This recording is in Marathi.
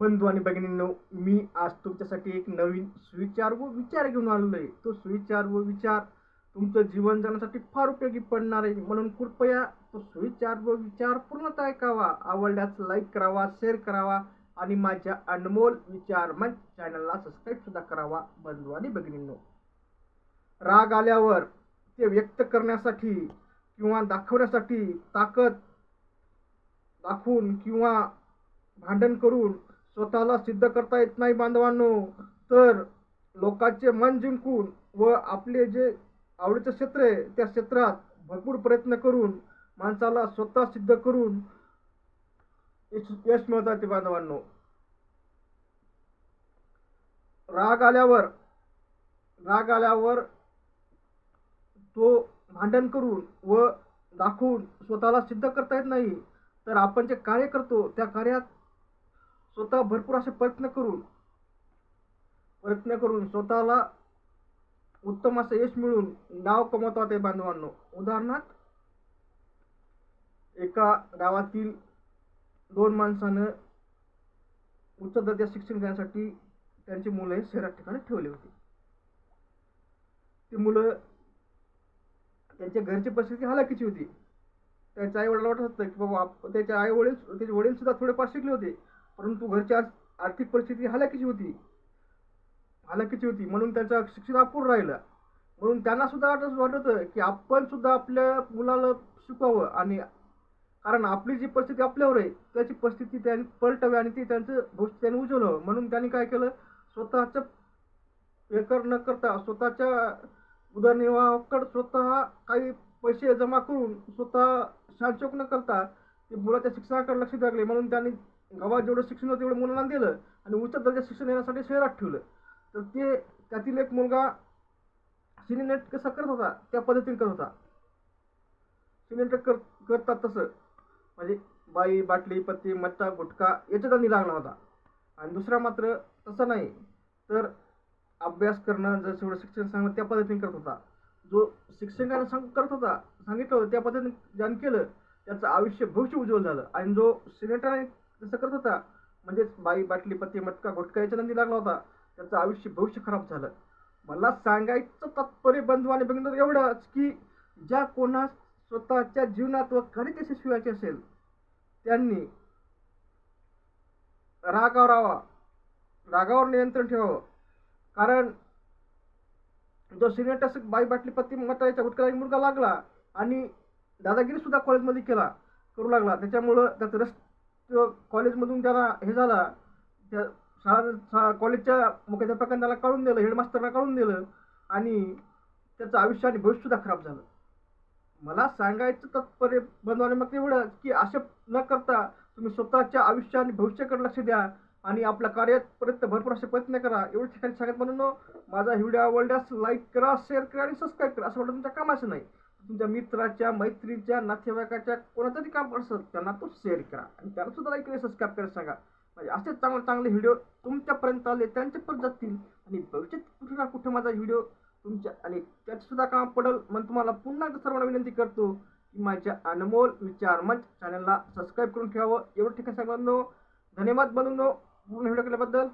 बंधू आणि भगिनींनो मी आज तुमच्यासाठी एक नवीन सुविचार व विचार घेऊन आलेलो आहे. तो सुविचार व विचार तुमचं जीवन जगण्यासाठी फार उपयोगी पडणार आहे. म्हणून कृपया तो सुविचार व विचार पूर्णतः ऐकावा आवडल्यास लाईक करावा शेअर करावा आणि माझ्या अनमोल विचार मंच चॅनलला सबस्क्राईब सुद्धा करावा बंधू आणि भगिनींनो. राग आल्यावर ते व्यक्त करण्यासाठी किंवा दाखवण्यासाठी ताकद दाखवून किंवा भांडण करून स्वतःला सिद्ध करता येत नाही बांधवांनो. तर लोकांचे मन जिंकून व आपले जे आवडीचं क्षेत्र आहे त्या क्षेत्रात भरपूर प्रयत्न करून माणसाला स्वतः सिद्ध करून यश यश मिळतात ते बांधवांनो. राग आल्यावर राग आल्यावर तो भांडण करून व दाखवून स्वतःला सिद्ध करता येत नाही. तर आपण जे कार्य करतो त्या कार्यात स्वतः भरपूर असे प्रयत्न करून प्रयत्न करून स्वतःला उत्तम असं यश मिळून नाव कमवतात ते बांधवांनो. उदाहरणार्थ एका गावातील दोन माणसानं उच्च दर्जा शिक्षण घेण्यासाठी त्यांची मुलं हे शहरात ठिकाणी ठेवली होती. ती मुलं त्यांच्या घरची परिस्थिती हालाकीची होती. त्यांच्या आई वडिला वाटत होतं की बाबा त्याचे आई वडील त्याचे वडील सुद्धा थोडेफार शिकले होते. परंतु घरची आर्थिक परिस्थिती हालाकीची होती. हालाकीची होती. म्हणून त्यांचं शिक्षण अपूर्ण राहिलं. म्हणून त्यांना सुद्धा वाटत वाटत होतं की आपण सुद्धा आपल्या मुलाला शिकवावं आणि कारण आपली जी परिस्थिती आपल्यावर आहे त्याची परिस्थिती त्यांनी पलटावी आणि ती त्यांचं भविष्य त्यांनी उजवलं म्हणून त्यांनी काय केलं? स्वतःचं हे न करता स्वतःच्या उदरनिर्वाहाकडे स्वतः काही पैसे जमा करून स्वतः शांतचोक न करता ते मुलाच्या शिक्षणाकडे लक्ष लागले. म्हणून त्यांनी गावात जेवढं शिक्षण होतं तेवढं मुलांना दिलं आणि उच्च दर्जा शिक्षण देण्यासाठी शहरात ठेवलं. तर ते त्यातील एक मुलगा सिनेनेट कसा करत होता त्या पद्धतीने करत होता. सिनेनेट कर करतात तसं. म्हणजे बाई बाटली पत्ती मच्छा गुटखा याच्या त्यांनी लागला होता. आणि दुसरा मात्र तसा नाही. तर अभ्यास करणं जर एवढं शिक्षण सांगणं त्या पद्धतीने करत होता. जो शिक्षकाने सांग करत होता सांगितलं होतं त्या पद्धतीने ज्यानं केलं त्याचं आयुष्य भविष्य उज्ज्वल झालं. आणि जो सिनेटरने जसं करत होता. म्हणजेच बाई बाटली पत्ती मटका गुटखा याच्या नंदी लागला होता. त्याचं आयुष्य भविष्य खराब झालं. मला सांगायचं तात्पर्य बंधू आणि बंधू एवढंच की ज्या कोणास स्वतःच्या जीवनात व खरेच यशस्वी असेल त्यांनी रागावर राहावा. रागावर नियंत्रण ठेवावं. कारण जो सिनेटस बाई बाटली पत्ती मटायच्या गुटखाला मुलगा लागला आणि दादागिरी सुद्धा कॉलेजमध्ये केला करू लागला. त्याच्यामुळं त्याचं रस तो कॉलेजमधून त्याला हे झाला त्या शाळा कॉलेजच्या मुख्याध्यापकांनी त्याला काढून दिलं हेडमास्टरला काढून दिलं आणि त्याचं आयुष्य आणि भविष्यसुद्धा खराब झालं. मला सांगायचं तात्पर्य बनवाने मग एवढं की असे न करता तुम्ही स्वतःच्या आयुष्य आणि भविष्याकडे लक्ष द्या आणि आपल्या कार्यापर्यंत भरपूर असे प्रयत्न करा. एवढ्या ठिकाणी सांगत म्हणून माझा व्हिडिओ आवडल्यास लाईक करा शेअर करा आणि सबस्क्राईब करा. असं वाटतं तुमच्या कामाचं नाही. तुमच्या मित्राच्या मैत्रीच्या नातेवाईकाच्या कोणाचा तरी काम असेल त्यांना तो शेअर करा. आणि त्याला सुद्धा लाईक आणि सबस्क्राईब करायला सांगा. म्हणजे असेच चांगले चांगले व्हिडिओ तुमच्यापर्यंत आले त्यांचे पण जातील. आणि भविष्यात कुठे ना कुठे माझा व्हिडिओ तुमच्या आणि त्यातसुद्धा काम पडेल म्हणून तुम्हाला पुन्हा एकदा सर्वांना विनंती करतो की माझ्या अनमोल विचार मंच चॅनलला सबस्क्राईब करून ठेवावं. एवढं ठिकाण सांगा धन्यवाद बनवून पूर्ण व्हिडिओ केल्याबद्दल.